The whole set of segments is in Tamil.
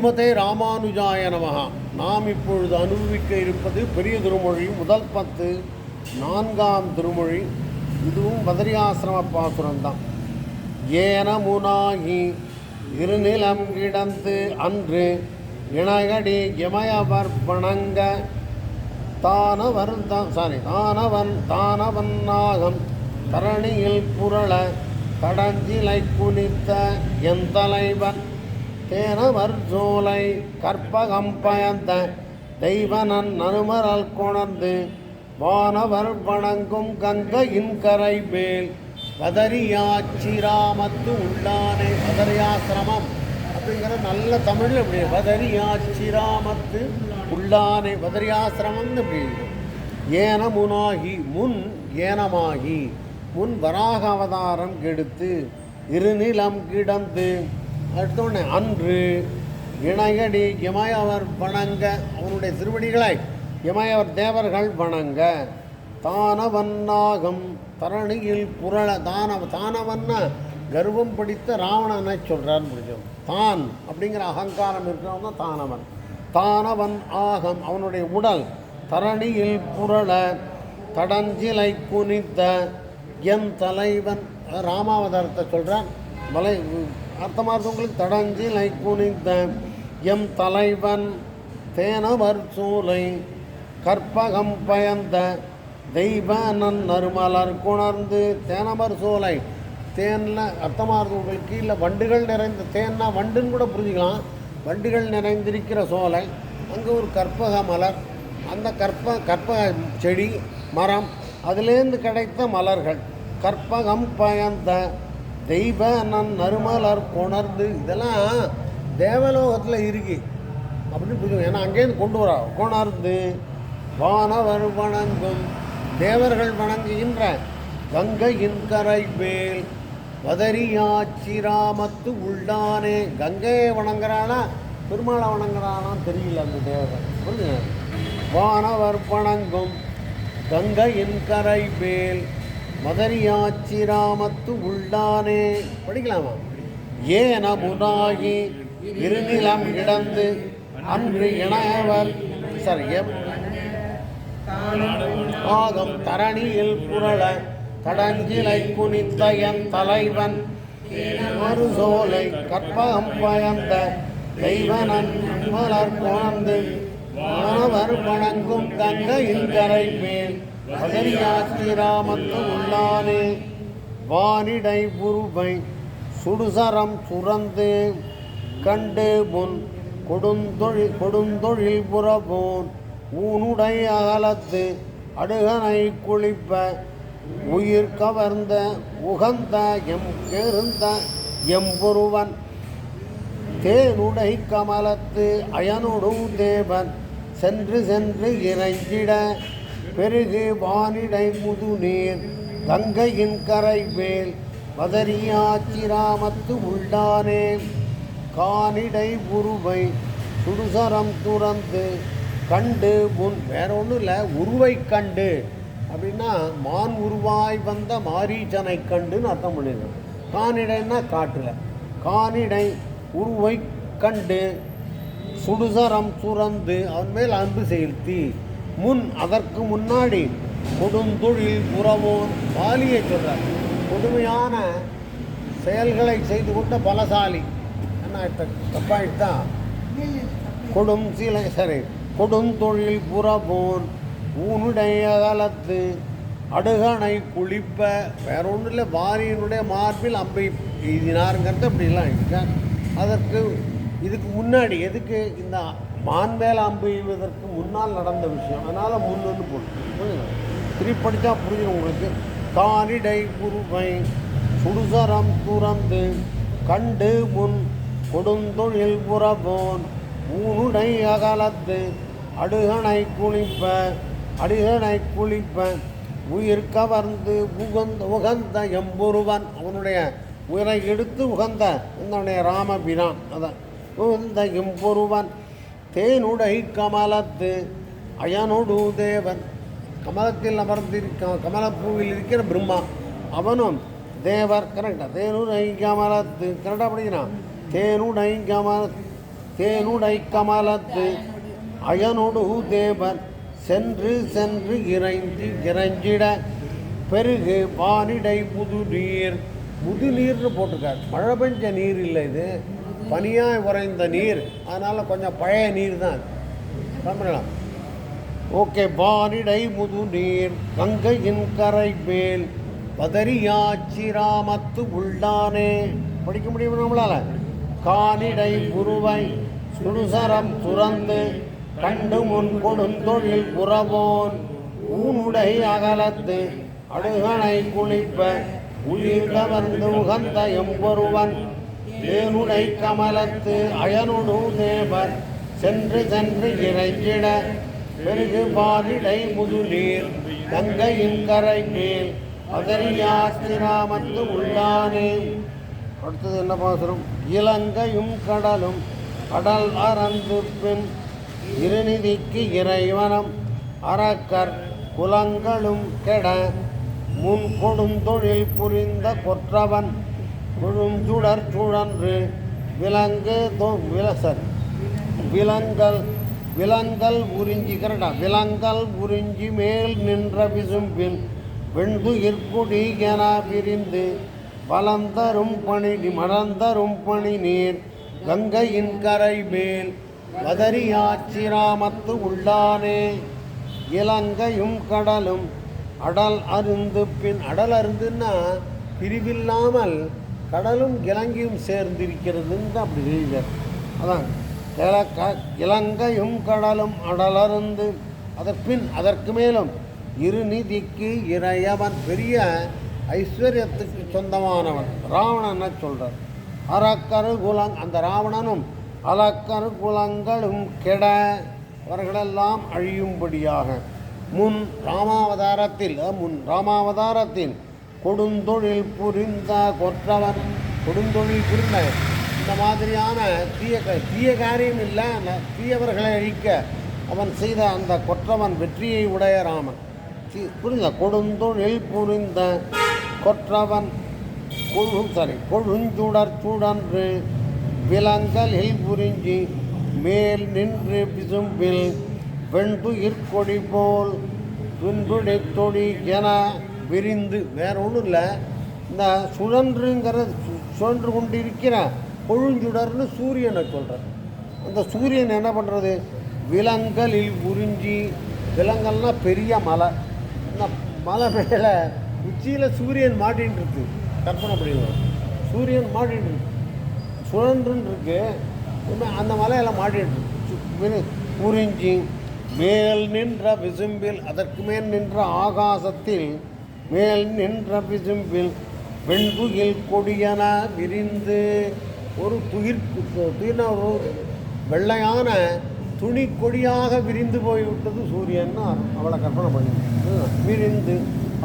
ஸ்ரீமதே ராமானுஜாய நமகா நாம் இப்பொழுது அனுபவிக்க இருப்பது பெரிய திருமொழி முதல் பத்து நான்காம் திருமொழி. இதுவும் பதரியாசிரம பாசுரம்தான். ஏன முனாகி இருநிலம் கிடந்து அன்று இணையடி இமயவர் பணங்க தானவர் சாரி தானவன் தானவன் நாகம் தரணியில் புரள கடஞ்சிலை குனித்த என் தலைவன் தேனவர் சோலை கற்பகம் பயந்த தெய்வனன் நனுமரல் கொணர்ந்து வானவர் வணங்கும் கங்கையின் கரை மேல் பதரியாச்சிராமத்து உண்டானே பதரியாஸ்ரமம் அப்படிங்கிற நல்ல தமிழ் இப்படி வதரியாச்சிராமத்து உள்ளானே. வதரியாசிரமம்னு அப்படி ஏனமுனாகி முன் ஏனமாகி முன் வராக அவதாரம் கெடுத்து இருநிலம் கிடந்து அடுத்தோடனே அன்று இணையடி இமயவர் வணங்க அவனுடைய திருவடிகளை இமயவர் தேவர்கள் வணங்க. தானவன்னாகம் தரணியில் புரள தானவ தானவன்னா கர்வம் பிடித்த ராவணனை சொல்கிறான்னு புரிஞ்சோம் தான் அப்படிங்கிற அகங்காரம் இருக்கிறவன் தான் தானவன். தானவன் ஆகம் அவனுடைய உடல் தரணியில் புரள தடஞ்சிலை குனித்த என் தலைவன் ராமாவதாரத்தை சொல்கிறான் மலை அர்த்தமாக இருந்தவங்களுக்கு தடஞ்சிலை குனித்த எம் தலைவன் தேனவர் சூலை கற்பகம் பயந்த தெய்வ நன் நறுமலர் குணர்ந்து தேனமர் சோலை. தேனில் அர்த்தமாக இருந்தவங்களுக்கு இல்லை வண்டுகள் நிறைந்த தேன்னா வண்டுன்னு கூட புரிஞ்சுக்கலாம். வண்டுகள் நிறைந்திருக்கிற சோலை. அங்கே ஒரு கற்பக மலர். அந்த கற்ப கற்பக செடி மரம். அதுலேருந்து கிடைத்த மலர்கள். கற்பகம் பயந்த தெய்வ நன் நறுமலர் கொணர்ந்து இதெல்லாம் தேவலோகத்தில் இருக்கு. அப்படின்னு புரியும் ஏன்னா அங்கேருந்து கொண்டு வரா. கொணர்ந்து வானவர் வணங்கும் தேவர்கள் வணங்குகின்ற கங்கையின் கரை மேல் வதரியாச்சிராமத்து உள்ளானே கங்கையை வணங்குறானா? பெருமாளை வணங்குறானான்னு தெரியல அந்த தேவர்கள் புரியுங்க வானவர் வணங்கும் கங்கையின் கரை மேல் மதரியாச்சிராமத்து உள்ளானே. படிக்கலாமா? ஏன முனாகி இருநிலம் கிடந்து அன்று இணையவர் சரி ஆகம் தரணியில் புரள தடஞ்சிலை குனித்த என் தலைவன். ஒரு சோலை கற்பகம் பயந்த தெய்வனன் மலர் கொணர்ந்து மாணவர் வணங்கும் தங்க கரை மேல். பதரியாச்சிராமத்து உள்ளானே வானிடை உருவை சுடுசரம் சுரந்து கண்டு முன் கொடுந்தொழில் கொடுந்தொழில் புறபோன் ஊனுடை அகலத்து அடுகனை குளிப்ப உயிர் கவர்ந்த உகந்த எம் கேருந்த எம்பொருவன். தேனுடை கமலத்து அயனுடும் தேவன் சென்று சென்று இறைஞ்சிட பெருகு வானிடை முதுநீர் கங்கையின் கரை மேல் உள்ளானே கானிடை உருவை சுடுசரம் துறந்து கண்டு முன் வேற ஒன்றும் இல்லை உருவை கண்டு. அப்படின்னா மான் உருவாய் வந்த மாரீச்சனை கண்டுன்னு அர்த்தம் பண்ணிடுறோம் கானிடைன்னா காட்டில். கானிடை உருவை கண்டு சுடுசரம் சுரந்து அவன் மேல் அன்பு செலுத்தி முன் அதற்கு முன்னாடி கொடுந்தொழில் உறவோன் பாலியை சொல்கிறார் கொடுமையான செயல்களை செய்து கொண்ட பலசாலி. என்ன தப்பாயிட்டா கொடும் சீலை சரி. கொடுந்தொழில் புறபோன் ஊனுடைய காலத்து அடுகணை குளிப்ப வேற ஒன்றும் இல்லை வாரியினுடைய மார்பில் அம்பை எய்தினாருங்கிறது அப்படிலாம் இருக்க அதற்கு இதுக்கு முன்னாடி எதுக்கு இந்த மான்மேல் அம்பு எய்வதற்கு முன்னால் நடந்த விஷயம். அதனால் முன்னு போட்டு. திருப்பி படித்தா புரியும் உங்களுக்கு. காரிடை குருவை சுடுசரம் துறந்து கண்டு முன் கொடுந்தொழில் புறபோன் ஊனுடை அகலத்து அடுகணை குளிப்ப அடிகனை குளிப்ப உயிர் கவர்ந்து உகந்த உகந்த எம்பொருவன். அவனுடைய உயிரை எடுத்து உகந்த என்னுடைய ராமபிரான். அதான். உகந்த எம்பொருவன். தேனுடை கமலத்து அயனொடு தேவன். கமலத்தில் அமர்ந்திருக்க கமலப்பூவில் இருக்கிற பிரம்மா அவனும் தேவர் கரெக்டாக தேனுடை கமலத்து கரெக்டாக படிக்கிறான் தேனுடை கமல தேனுடை கமலத்து அயனொடு தேவன் சென்று சென்று இறைஞ்சி இறைஞ்சிட பெருகு பானிடை புது நீர் புது நீர்னு போட்டிருக்காரு. மழை பெஞ்ச நீர் இல்லை இது. பனியாக உறைந்த நீர். அதனால் கொஞ்சம் பழைய நீர் தான் ஓகே பாரிடை முது நீர் கங்கையின் கரை மேல். பதறியாச்சிராமத்து உள்ளானே. படிக்க முடியும் நம்மளால? கானிடை குருவை சுடுசரம் துறந்து கண்டு முன் கொடுந்தொழில் புறவோன். ஊனுடை அகலத்து அடுகனை குளிப்ப உயிர் கவர்ந்து உகந்த எம்பொருவன். வேலுடை கமலத்து அயனுடு தேவர் சென்று சென்று இறைஞ்சிட பெருகு பாரிடை முதுநீர் கங்கையின் கரை மேல் அதரியாஸ்திராமத்து உள்ளானே. அடுத்தது என்ன பாசுரம்? இலங்கையும் கடலும் கடல் அறந்து பின் இருநிதிக்கு இறைவனம் அறக்கர் குலங்களும் கெட முன் கொடுந்தொழில் புரிந்த கொற்றவன் சுடர் சுழன்று விலங்கு தோ விலசர் விலங்கல் விலங்கல் உறிஞ்சி கரடா விலங்கல் உறிஞ்சி மேல் நின்ற விசும்பின் வெண்துயிர்குடி என விரிந்து வளந்தரும் பணி மலர்ந்தரும் பணி நீர் கங்கையின் கரை மேல் கதரியாச்சிராமத்து உள்ளானே. இலங்கையும் கடலும் அடல் அருந்து பின் அடல் அருந்துன்னா பிரிவில்லாமல் கடலும் இலங்கையும் சேர்ந்திருக்கிறதுன்னு தான் அப்படி எழுதினார் அதான் கிழக்க இலங்கையும் கடலும் அடலருந்து அதற்பின் அதற்கு மேலும் இருநிதிக்கு இறையவன் பெரிய ஐஸ்வர்யத்துக்கு சொந்தமானவன் ராவணனை சொல்கிறார் அறக்கரு குலங் அந்த ராவணனும் அலக்கரு குலங்களும் கெட அவர்களெல்லாம் அழியும்படியாக. முன் ராமாவதாரத்தில் முன் ராமாவதாரத்தில் கொடுந்தொழில் புரிந்த கொற்றவன் கொடுந்தொழில் புரிந்த இந்த மாதிரியான தீய தீய காரியம் இல்லை தீயவர்களை அழிக்க அவன் செய்த அந்த கொற்றவன் வெற்றியை உடைய ராமன். சி- புரியுதா கொடுந்தொழில் புரிந்த கொற்றவன் கொழு சாரி கொழுஞ்சுடர் சுடன்று விலங்கலில் புரிஞ்சி மேல் நின்று விசும்பில் வெண்டுயிர்கொடி போல் துன்புடை தொடி என விரிந்து வேற ஒன்றும் இல்லை. இந்த சுழன்றுங்கிற சு- சுழன்று கொண்டிருக்கிற கொழுஞ்சுடர்னு சூரியனை சொல்கிறேன் அந்த சூரியன் என்ன பண்ணுறது விலங்கலில் உறிஞ்சி விலங்கல்னா பெரிய மலை. இந்த மலை மேலே உச்சியில் சூரியன் மாட்டின்னு இருக்கு கற்பனை பண்ணிடுவோம் சூரியன் மாட்டின்னு இருக்கு சுழன்றுன்னு இருக்கு அந்த மலையில் மாட்டிட்டு இருக்கு. சு- உறிஞ்சி மேல் நின்ற விசும்பில் அதற்கு மேல் நின்ற ஆகாசத்தில் மேல் நின்ற விசும்பில் வெண்புகில் கொடியன விரிந்து ஒரு துயிர் துயிர்னா ஒரு வெள்ளையான துணி கொடியாக விரிந்து போய்விட்டது சூரியன் அவளை கற்பனை பண்ணி விரிந்து.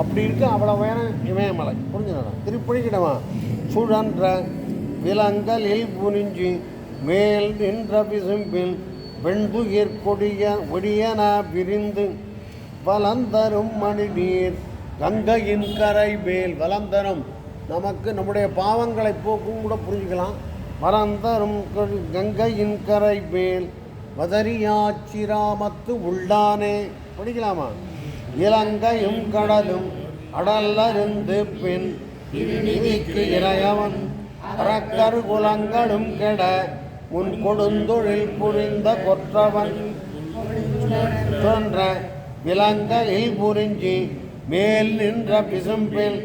அப்படி இருக்கு அவ்வளோ உயரம் இமயமலை. புரிஞ்சுடா திருப்பணிக்கிடவா சுழன்ற விலங்கலில் புனிஞ்சி மேல் நின்ற விசும்பில் வெண்துயிர் கொடிய ஒடியன விரிந்து வலந்தரும் மணி நீர் கங்கையின் கரை மேல் வலந்தரும் நமக்கு நம்முடைய பாவங்களை போக்கும் கூட புரிஞ்சுக்கலாம். வலந்தரும் கங்கையின் கரை மேல் வதரியாச்சிராமத்து உள்ளானே. படிக்கலாமா? இலங்கையும் கடலும் அடல்லருந்து பின் இருநிதிக்கு இறையவன் அறக்கரு குலங்களும் கெட உன் கொடுந்தொழில் புரிந்த கொற்றவன். தோன்ற விலங்கலில் புரிஞ்சி மேல் நின்ற பிசும்பில்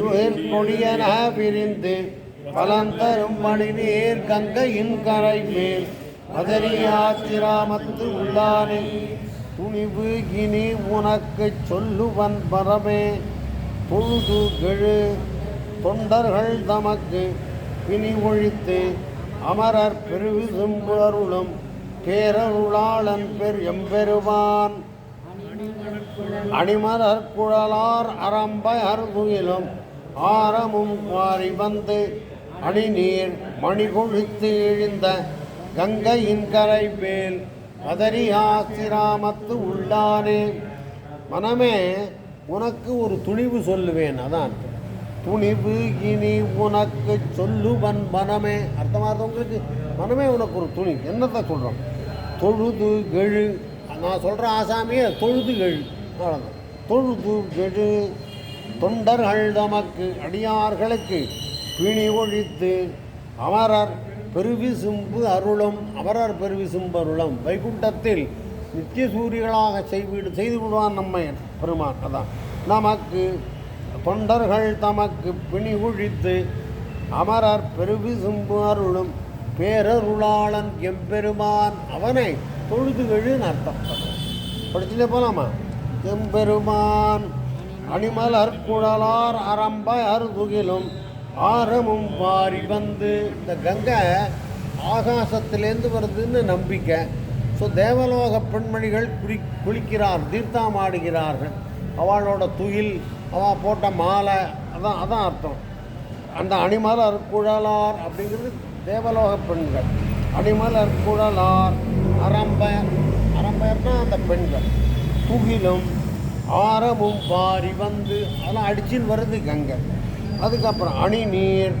உயிர் கொடியன விரிந்து பலந்தரும் மணிநீர் கங்கையின் கரை மேல் அதரியாத்திராமத்து உள்ளானே துணிவு இனி உனக்கு சொல்லுவன் பரமே. பொழுது கெழு தொண்டர்கள் தமக்கு பிணி ஒழித்து அமரர் பெருவிசும்பு அருளும் பேரருளாளன் பெர் எம்பெருவான் அணிமலர் குழலார் அரம்பை அருதுயிலும் ஆரமும் குவாரி வந்து அணிநீர் மணி கொழித்து இழிந்த கங்கையின் கரை மேல் பதறி ஆசிராமத்து உள்ளானே. மனமே உனக்கு ஒரு துணிவு சொல்லுவேன் அதான். துணிவு இனி உனக்கு சொல்லுவன் மனமே. அர்த்தமாகிறவங்களுக்கு மனமே உனக்கு ஒரு துணி என்னத்தை சொல்கிறோம் தொழுது கெழு. நான் சொல்கிற ஆசாமியே தொழுது கெழு. வழங்கும். தொழுது தொண்டர்கள் தமக்கு அடியார்களுக்கு பிணி ஒழித்து அமரர் பெருவிசும்பு அருளும் அமரர் பெருவிசும்பு அருளும். வைகுண்டத்தில் நித்திய சூரியர்களாக செய்வீடு செய்து விடுவான் நம்மை பெருமான் அதான் நமக்கு தொண்டர்கள் தமக்கு பிணி ஒழித்து அமரர் பெருவிசும்பு அருளும் பேரருளாளன் எம்பெருமான் அவனை தொழுதுகழுன்னு அர்த்தம் படிச்சுட்டே போகலாமா எம்பெருமான். அணிமலர் குழலார் அரம்ப அருதுகிலும் ஆரமும் மாறி வந்து இந்த கங்கை ஆகாசத்திலேருந்து வருதுன்னு நம்பிக்கை. ஸோ தேவலோக பெண்மணிகள் குளி குளிக்கிறார் தீர்த்தமாடுகிறார்கள். அவளோட துயில் அவள் போட்ட மாலை அதான் அதான் அர்த்தம். அந்த அணிமலர் குழலார் அப்படிங்கிறது தேவலோக பெண்கள். அணிமலர் குழலார் அரம்பயர் அரம்பயர்னா அந்த பெண்கள். புகிலும் ஆரமும் பாரி வந்து அதெல்லாம் அடிச்சின்னு வருது கங்கை. அதுக்கப்புறம் அணி நீர்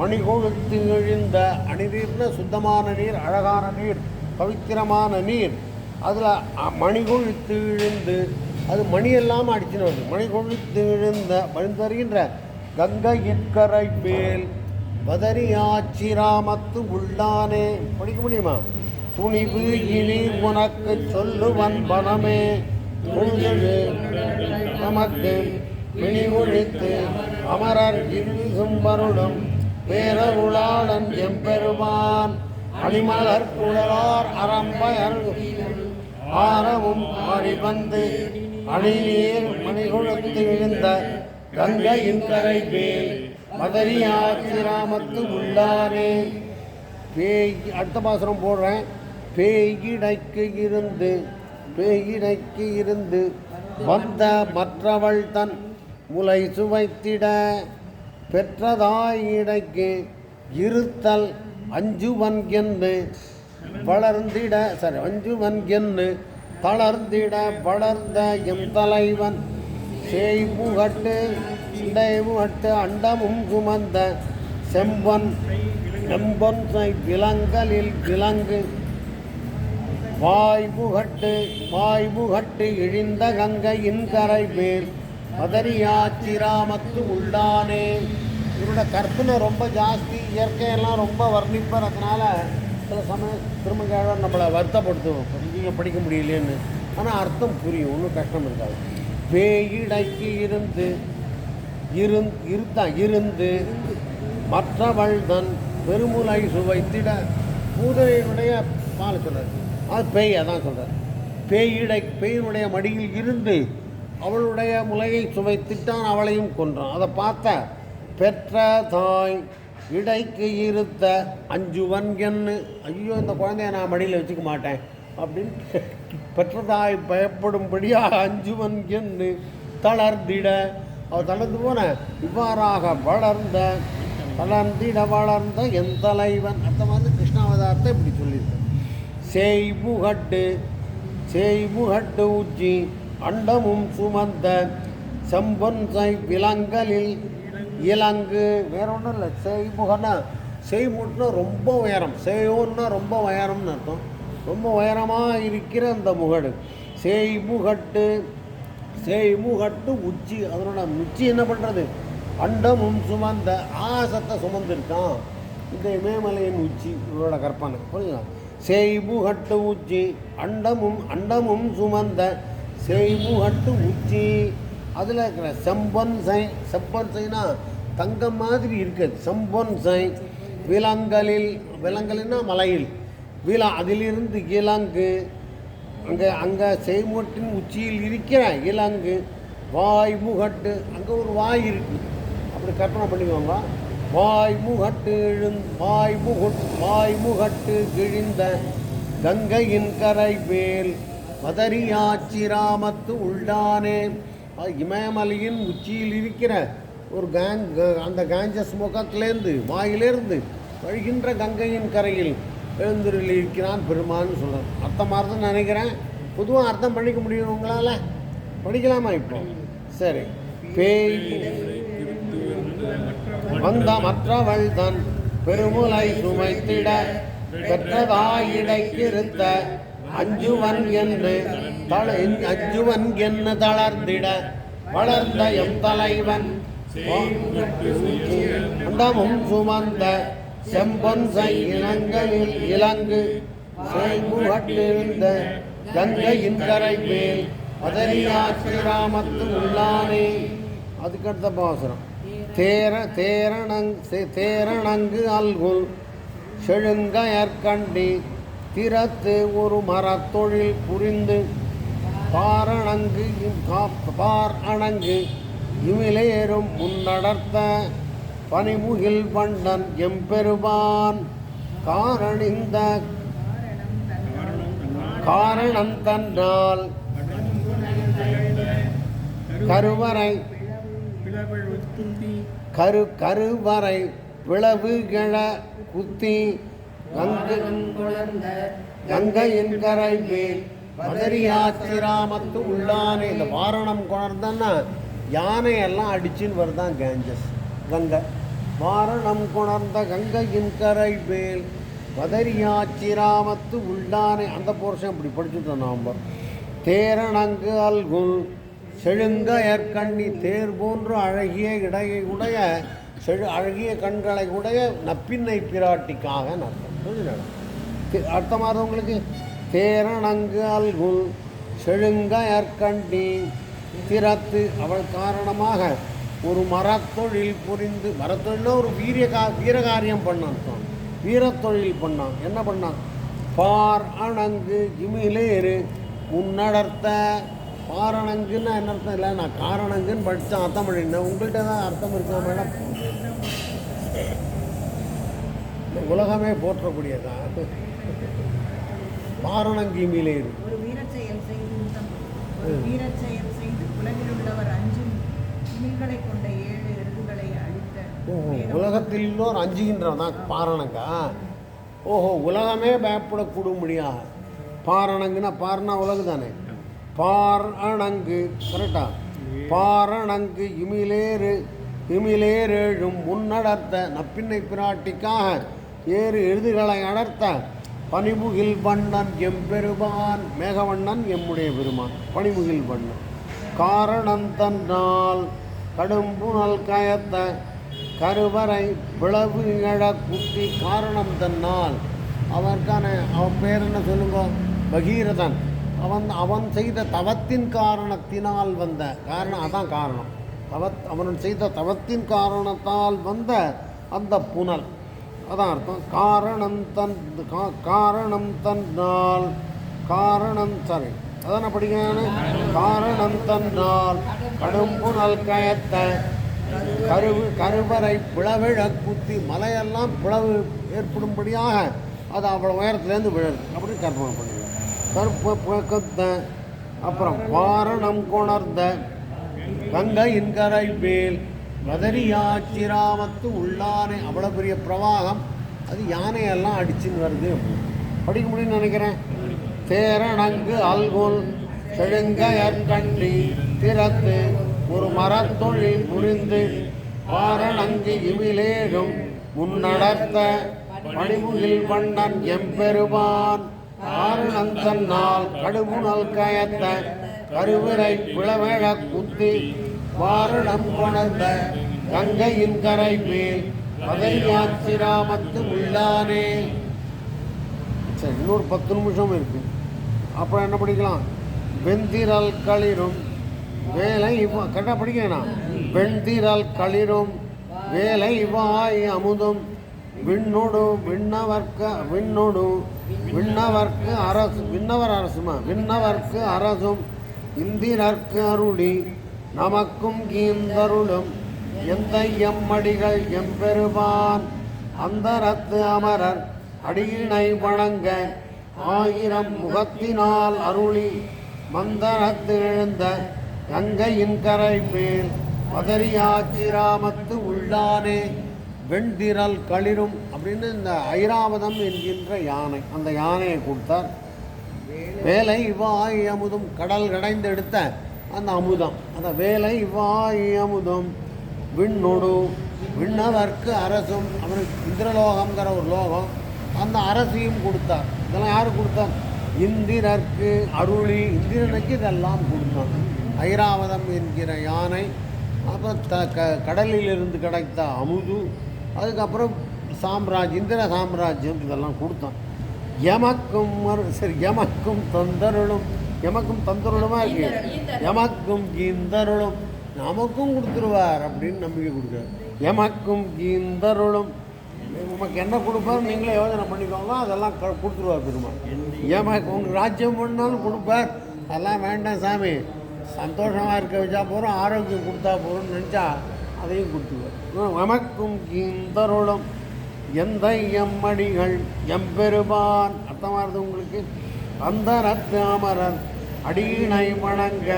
மணிகொழுத்து எழுந்த அணிநீர்னா சுத்தமான நீர் அழகான நீர் பவித்திரமான நீர். அதில் மணிகொழுத்து இழுந்து அது மணி எல்லாம் அடிச்சுன்னு வருது. மணிகொழுத்து இழுந்த வழிந்தருகின்ற கங்கை கரை மேல் பதரியாச்சிராமத்து உள்ளானே. படிக்க முடியுமா? துணிவு இனி உனக்கு சொல்லுவன் பணமே. நமக்கு பிணி ஒழித்து அமரர் இருசும்பருளும் பேரருளாளன் எம்பெருமான் அணிமலர் குழலார் அரம்பயர் ஆரவும் மாறி வந்து அணிநீர் மணிகுளத்து விழுந்த கங்கையின் கரை மேல் மதரியாச்சிராமத்து உள்ளாரே. பேய் அடுத்த பாசனம் போடுறேன். பேயிடைக்கு இருந்து பேயினைக்கு இருந்து வந்த மற்றவள் தன் முலை சுவைத்திட பெற்றதாயினைக்கு இருத்தல் அஞ்சுவன் என்று வளர்ந்திட சரி அஞ்சுவன் என்று தளர்ந்திட வளர்ந்த எம் தலைவன் சேய்முகட்டு சிண்டைமுகட்டு அண்டமும் சுமந்த செம்பன் செம்பொன் விலங்கலில் விலங்கு வாய்முகட்டு வாய்முகட்டு இழிந்த கங்கையின் கரை மேல் மதரியாச்சிராமத்து உள்ளானே. இவரோட கற்பனை ரொம்ப ஜாஸ்தி இயற்கையெல்லாம் ரொம்ப வர்ணிப்பார் அதனால் சில சமயம் திருமங்கேழன் நம்மளை வருத்தப்படுத்துவோம். நீங்கள் படிக்க முடியலையேன்னு ஆனால் அர்த்தம் புரியும் ஒன்றும் கஷ்டம் இருக்காது. பேயிடைக்கு இருந்து இருந் இருத்தான் இருந்து மற்றவள் தன் பெருமுலை சுவைத்திட பூதனையினுடைய பால் சொல்றார் அது பேய் அதான் சொல்கிறார் பேயிடை பேயினுடைய மடியில் இருந்து அவளுடைய முலையை சுவைத்திட்டான் அவளையும் கொன்றான். அதை பார்த்த பெற்ற தாய் இடைக்கு இருத்த அஞ்சுவன் வன்கென்னு ஐயோ இந்த குழந்தைய நான் மடியில் வச்சுக்க மாட்டேன் அப்படின்னு பெற்ற தாய் பயப்படும்படியாக அஞ்சுவன் என்று தளர்ந்திட அவள் தளர்ந்து போன இவ்வாறாக வளர்ந்த தளர்ந்திட வளர்ந்த என் தலைவன். அந்த மாதிரி கிருஷ்ணாவதாரத்தை இப்படி சொல்லியிருக்கார் செய்முகட்டு செய்முகட்டு உச்சி அண்டமும் சுமந்த செம்பொன்சை விலங்கலில் இலங்கு. வேற ஒன்றும் இல்லை. செய்முகன்னா செய்முட்னா ரொம்ப உயரம். செய்யோன்னா ரொம்ப உயரம்னு அர்த்தம். ரொம்ப உயரமாக இருக்கிற அந்த முகடு. செய்முகட்டு செய்முகட்டு உச்சி. அதனோட உச்சி என்ன பண்ணுறது அண்டமும் சுமந்த ஆசத்தை சுமந்திருக்கான். இந்த இமயமலையின் உச்சி இவரோட கற்பனை. புரியுதா? செய்புகட்டு உச்சி. அண்டமும் அண்டமும் சுமந்த செய்புகட்டு உச்சி. அதில் இருக்கிற செம்பன் சை செப்பன் சைனா தங்கம் மாதிரி இருக்குது. செம்பன் சை விலங்கலில் விலங்கலின்னா மலையில். விலா அதிலிருந்து இலங்கு. அங்கே அங்கே செய்முகட்டின் உச்சியில் இருக்கிற இலங்கு. வாய் முகட்டு அங்கே ஒரு வாய் இருக்குது அப்படி கற்பனை பண்ணிக்கோங்க. வாய் முகட்டு எழுந் வாய் முகுட் வாய் முகட்டு கிழிந்த கங்கையின் கரை மேல் மதரியாச்சிராமத்து உள்ளானே. இமயமலையின் உச்சியில் இருக்கிற ஒரு கேங் அந்த கேஞ்சஸ் முகத்திலேருந்து வாயிலேருந்து வழிகின்ற கங்கையின் கரையில் எழுந்திருள் இருக்கிறான் பெருமான்னு சொல்கிறான் அர்த்தம் மாதிரி தான் நினைக்கிறேன். பொதுவாக அர்த்தம் பண்ணிக்க முடியும் உங்களால்? படிக்கலாமா இப்போ? சரி. பேய் வந்த மற்றவள் தன் பெருமுலை சுமைத்திட பெற்றதாயிடைக்கிருத்த அஞ்சுவன் என்று அஞ்சுவன் என்று தளர்ந்திட வளர்ந்த எம் தலைவன்? அண்டமும் சுமந்த செம்பொன் இனங்களில் இலங்கு செய்முகட்டிருந்த கங்கையின் கரை மேல் பதரியாச்சி ராமத்து உள்ளானே. அதுக்கடுத்த பாசனம் தேர தேரணங் தேரணங்கு அல்குல். செழுங்கயற்கண்டி திறத்து ஒரு மரத்தொழில் புரிந்து பாரணங்கு பார் அணங்கு இமிலேறும் முன்னடர்த்த பனிமுகில் பண்டன் எம்பெருமான் காரணிந்த காரணம் தன்னால் கருவறை கரு கருவறை பிளவு கிழ குத்தி. கங்கை கங்கையின் கரை மேல் மதுரியாச்சிராமத்து உள்ளானே. இந்த வாரணம் குணர்ந்தன்னா யானையெல்லாம் அடிச்சுன்னு வருதான் கேஞ்சஸ். கங்கை. வாரணம் குணர்ந்த கங்கையின் கரை மேல் மதரியாச்சிராமத்து உள்ளானே. அந்த போர்ஷன் இப்படி படிச்சுட்டோம் நாம். தேரணங்கு அல்குல் செழுங்க ஏற்கண்ணி தேர் போன்று அழகிய இடையை உடைய செழு அழகிய கண்களை உடைய நப்பின்னை பிராட்டிக்காக அர்த்தம் புரியுதுங்களா? தே- உங்களுக்கு தேரணங்கு அல்குல் செழுங்க ஏற்கண்டி திறத்து. அவள் காரணமாக ஒரு மரத்தொழில் புரிந்து மரத்தொழில்னா ஒரு வீரிய கா வீரகாரியம் பண்ணான் வீரத்தொழில் பண்ணான். என்ன பண்ணான்? பார் அணங்கு இமிலேறு முன்னடர்த்த பாரணங்குன்னு என்ன அர்த்தம்? இல்லை நான் காரணங்குன்னு படித்தேன் அர்த்தம் பண்ணியிருந்தேன் உங்கள்கிட்ட தான் அர்த்தம் இருக்கா மேடம்? இந்த உலகமே போற்றக்கூடியதான் பாரணங்கு இமிலேறு ஒரு வீரச் செயல் செய்து உத்தம். ஒரு வீரச் செயல் செய்து உலகில் உள்ளவர் அஞ்சும் கொண்ட ஏழு எருதுகளை அழித்த. உலகத்தில் எல்லோரும் அஞ்சுகின்றவன் தான் பாரணங்கா? ஓஹோ உலகமே பயப்படக்கூடும்படியா பாரணங்குன்னா பார்னா உலகு தானே பார் அணங்கு கரெக்டா பாரணங்கு இமிலேறு இமிலேறேழும் முன்னடர்த்த நப்பின்னை பிராட்டிக்காக ஏறு எழுதுகளை அடர்த்த பனிமுகில் வண்ணன் எம்பெருமான் மேகவண்ணன் எம்முடைய பெருமான். பனிமுகில் வண்ணன். காரணம் தன்னால் கடும்புணல் கயத்த கருவறை பிளவு இழ குத்தி காரணம் தன்னால். அவருக்கான அவன் பேர் என்ன சொல்லுங்க? பகீரதன். அவன் அவன் செய்த தவத்தின் காரணத்தினால் வந்த காரணம் அதான் காரணம். தவத் அவன் செய்த தவத்தின் காரணத்தால் வந்த அந்த புனல். அதான் அர்த்தம். காரணம் தன் கா- காரணம் தன்னால் காரணம் சரி அதான படிக்கான காரணம் தன்னால் கடும்புணல் கயத்த கருவு கருவறை பிளவிழ குத்தி மலையெல்லாம் பிளவு ஏற்படும்படியாக அது அவ்வளோ உயரத்துலேருந்து விழுது. அப்படின்னு கற்பனை பண்ணுங்க கற்ப புழக்கத்த அப்புறம் வாரணம் கொணர்ந்த கங்கையின் கரை மேல் மதரியாச்சிராமத்து உள்ளானே. அவ்வளோ பெரிய பிரவாகம். அது யானையெல்லாம் அடிச்சுன்னு வருது. படிக்க முடியும்னு நினைக்கிறேன். தேரணங்கு அல்குல் செழுங்கயற்கண்டி திறத்து ஒரு மரத்தொழில் புரிந்து பாரணங்கு இமிலேடும் முன்னடர்த்த பணிமுகில் வண்ணன் எம்பெருமான். ஆரணந்தன்னால் கடுமுனல் கயத்த கருவிரை பிளவேழ குத்தி வாரணம் கொணர்ந்த கங்கையின் கரை மேல் பதரியாச்சிராமத்து உள்ளானே. சரி இன்னொரு பத்து நிமிஷம் இருக்கு. அப்புறம் என்ன படிக்கலாம்? வெந்திரல் களிரும் வேலை இவ கரெக்டாக படிக்கணும் வெந்திரல் களிரும் வேலை வாய் அமுதும் விண்ணொடு விண்ணவர்க்க விண்ணொடு விண்ணவர்க்கு அரசு விண்ணவர் அரசுமா? விண்ணவர்க்கு அரசும் இந்திரர்க்கு அருளி நமக்கும் கீந்தருளும் எந்த எம்மடிகள் எம்பெருமான் அந்தரத்து அமரர் அடியினை வணங்க ஆயிரம் முகத்தினால் அருளி மந்தரத்து எழுந்த கங்கையின் கரை மேல் பதரியாச்சிராமத்து உள்ளானே. வெண்திரல் களிரும் அப்படின்னு இந்த ஐராவதம் என்கின்ற யானை அந்த யானையை கொடுத்தார். வேலை வாய் அமுதும் கடல் கடைந்து எடுத்த அந்த அமுதம். அந்த வேலை வாய் அமுதம் விண்ணொடு விண்ணவர்க்கு அரசும் அவனுக்கு இந்திரலோகம்ங்கிற ஒரு லோகம் அந்த அரசையும் கொடுத்தார். இதெல்லாம் யார் கொடுத்தார்? இந்திரர்க்கு அருளி இந்திரனுக்கு இதெல்லாம் கொடுத்தான் ஐராவதம் என்கிற யானை அப்புறம் த க கடலிலிருந்து கிடைத்த அமுது அதுக்கப்புறம் சாம்ராஜ் இந்திர சாம்ராஜ்யம் இதெல்லாம் கொடுத்தான் எமக்கும் சரி எமக்கும் தந்தருளும் எமக்கும் தந்தருளுமா இருக்கு? எமக்கும் கீந்தருளும். நமக்கும் கொடுத்துருவார் அப்படின்னு நம்பிக்கை கொடுக்குறார். எமக்கும் கீந்தருளும். உமக்கு என்ன கொடுப்பார் நீங்களே யோசனை பண்ணிக்கோங்க அதெல்லாம் க- கொடுத்துருவார் பெருமாள். எமக்கு உங்களுக்கு ராஜ்யம் பண்ணாலும் கொடுப்பார். அதெல்லாம் வேண்டாம் சாமி. சந்தோஷமாக இருக்க வச்சா போகிறோம் ஆரோக்கியம் கொடுத்தா போகிறோம்னு நினச்சா அதையும் கொடுத்துருவார். நமக்கும் கீந்தருளும் எந்த எம்மடிகள் எம்பெருமான். அர்த்தமாகுது உங்களுக்கு? அந்த ரத்தாமரன் அடியினை வணங்க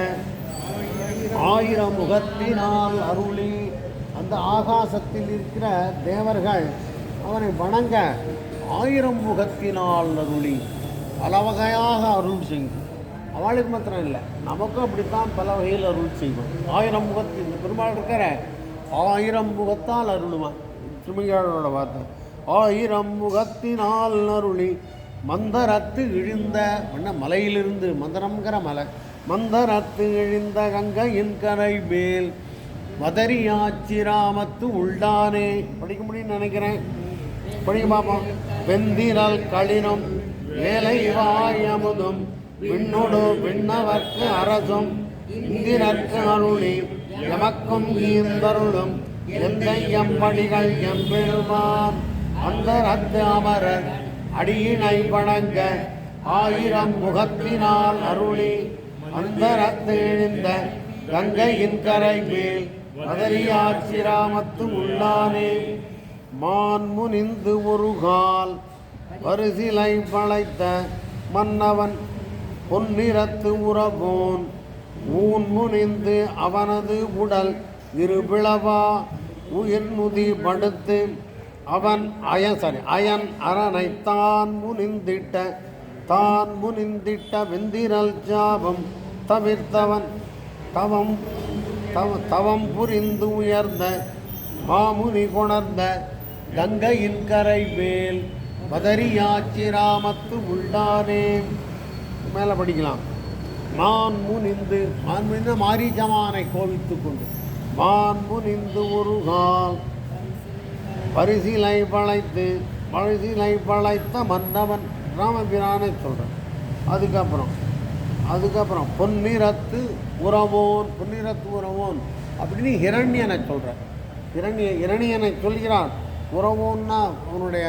ஆயிரம் முகத்தினால் அருளி. அந்த ஆகாசத்தில் இருக்கிற தேவர்கள் அவனை வணங்க ஆயிரம் முகத்தினால் அருளி. பல வகையாக அருள் செய்யும். அவளுக்கு மாத்திரம் இல்லை நமக்கும் அப்படித்தான் பல வகையில் அருள் செய்வோம் ஆயிரம் முகத்தில் பெருமாள் இருக்கிற ஆயிரம் முகத்தால் அருளுவான் திருமங்கையாளரோட வார்த்தை. ஆயிரம் முகத்தினால் அருளி மந்தரத்து இழிந்த வண்ண மலையிலிருந்து மந்தரம்ங்கிற மலை. மந்தரத்து இழிந்த கங்கையின் கரை மேல் மதரியாச்சிராமத்து உள்ளானே படிக்க முடியும்னு நினைக்கிறேன். படிக்க பார்ப்போம் வெந்திரல் களினும் வேலை வாயமுதும் விண்ணோடு விண்ணவர்க்கு அரசும். இந்திரற்கு அருளி எமக்கும் ஈந்தருளும் எந்த எம்படிகள் எம்பெருமான். அந்த ரத்து அமரர் அடியினை வணங்க ஆயிரம் முகத்தினால் அருளி. அந்த ரத்து எழுந்த கங்கையின் கரை மேல் மதரியாட்சிராமத்து உள்ளானே. மான் முனிந்து உருகால் வருசிலை வளைத்த மன்னவன் பொன்னிறத்து உறவோன். ஊன் முனிந்து அவனது உடல் இருபிளவா உயிர் முதி படுத்து அவன் அயன் சாரி அயன் அரணை தான் முனிந்திட்ட தான் முனிந்திட்ட வெந்திரல் ஜாபம் தவிர்த்தவன் தவம் தவ தவம் புரிந்து உயர்ந்த மாமுனி கொணர்ந்த கங்கையின் கரை மேல் பதரியாச்சி ராமத்து உள்ளானே. மேலே படிக்கலாம். மான் முனிந்து மான் முனிந்து மாரீச்சமானை கோவித்து கொண்டு. மான் முனிந்து ஒரு கால். பரிசிலை பழைத்து பரிசிலை பழைத்த மன்னவன் ராமபிரானை சொல்கிறான் அதுக்கப்புறம் அதுக்கப்புறம் பொன்னிறத்து உறவோன் பொன்னிறத்து உறவோன் அப்படின்னு ஹிரண்யனை சொல்கிறார் இரணிய இரணியனை சொல்கிறான். உறவோன்னா அவனுடைய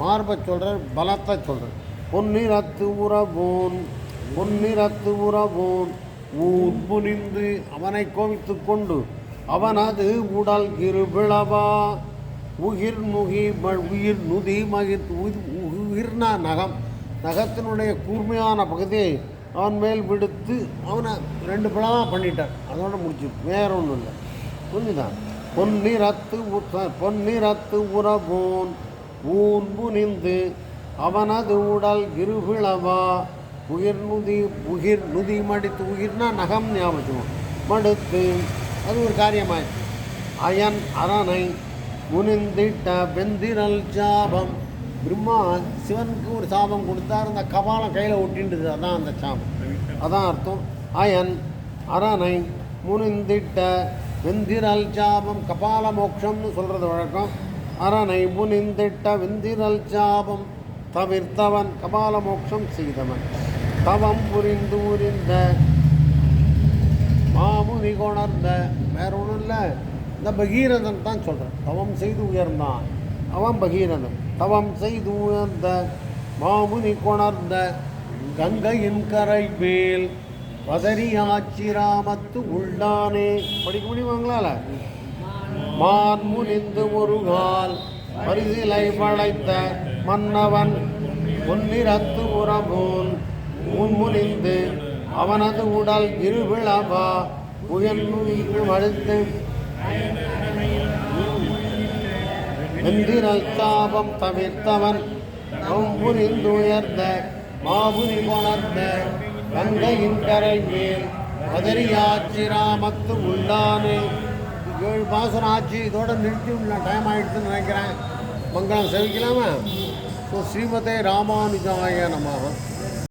மார்பை சொல்கிறார் பலத்தை சொல்கிறார் பொன்னிறத்து உறவோன் பொன்னிறத்து உறவோன் ஊர் புனிந்து அவனை கோவித்து கொண்டு அவனது உடல் இருபிளவா உயிர் முகி ம- உயிர் நுதி மகி உயிர் உயிர்னா நகம். நகத்தினுடைய கூர்மையான பகுதியை அவன் மேல் விடுத்து அவனை ரெண்டு பிளவாக பண்ணிட்டார் அதோட முடிச்சு வேற ஒன்றும் இல்லை. புரிஞ்சுதான் பொன்னிறத்து பொன்னிறத்து உறவோன் ஊன் புனிந்து அவனது உடல் இருபிளவா உயிர் நுதி உயிர் நுதி மடித்து உயிர்னா நகம் ஞாபகம். மடுத்து அது ஒரு காரியமாயிடுச்சு அயன் அரணை முனிந்திட்ட வெந்திரல் சாபம். பிரம்மா சிவனுக்கு ஒரு சாபம் கொடுத்தார் அந்த கபாலம் கையில் ஒட்டின்றது அதான் அந்த சாபம். அதான் அர்த்தம். அயன் அரணை முனிந்திட்ட வெந்திரல் சாபம் கபால மோட்சம்னு சொல்கிறது வழக்கம். அரணை முனிந்திட்ட வெந்திரல் சாபம் தவிர்த்தவன் கபால மோட்சம் செய்தவன். தவம் புரிந்து உரிந்த மாமுனி கொணர்ந்த வேற ஒன்றும் இல்லை. இந்த பகீரதன் தான் சொல்கிறேன் தவம் செய்து உயர்ந்தான். அவன் பகீரதன். தவம் செய்து உயர்ந்த மாமுனி கொணர்ந்த கங்கையின் கரை மேல் பதரியாச்சிராமத்து உள்ளானே படிக்க முடியுமாங்களால மான் முனிந்து முருகால் பரிசிலை வளைத்த மன்னவன் பொன்னிறத்து உறவோன் முன்முனிந்து அவனது உடல் இருவிழாவா? உயர்ந்து மடுத்து வெந்திரல் தாபம் தவிர்த்தவன் புரிந்து உயர்ந்த மாபுரி கொணர்ந்த கங்கையின் கரை மேல் மதுரியாச்சி ராமத்து உள்ளானே. ஏழு பாசனம் ஆச்சு இதோட நிறுத்தி விடலாம் டைம் ஆகிடுதுன்னு நினைக்கிறேன். மங்களம் செவிக்கலாமா ஸோ ஸ்ரீமதே ராமானுஜாய நமः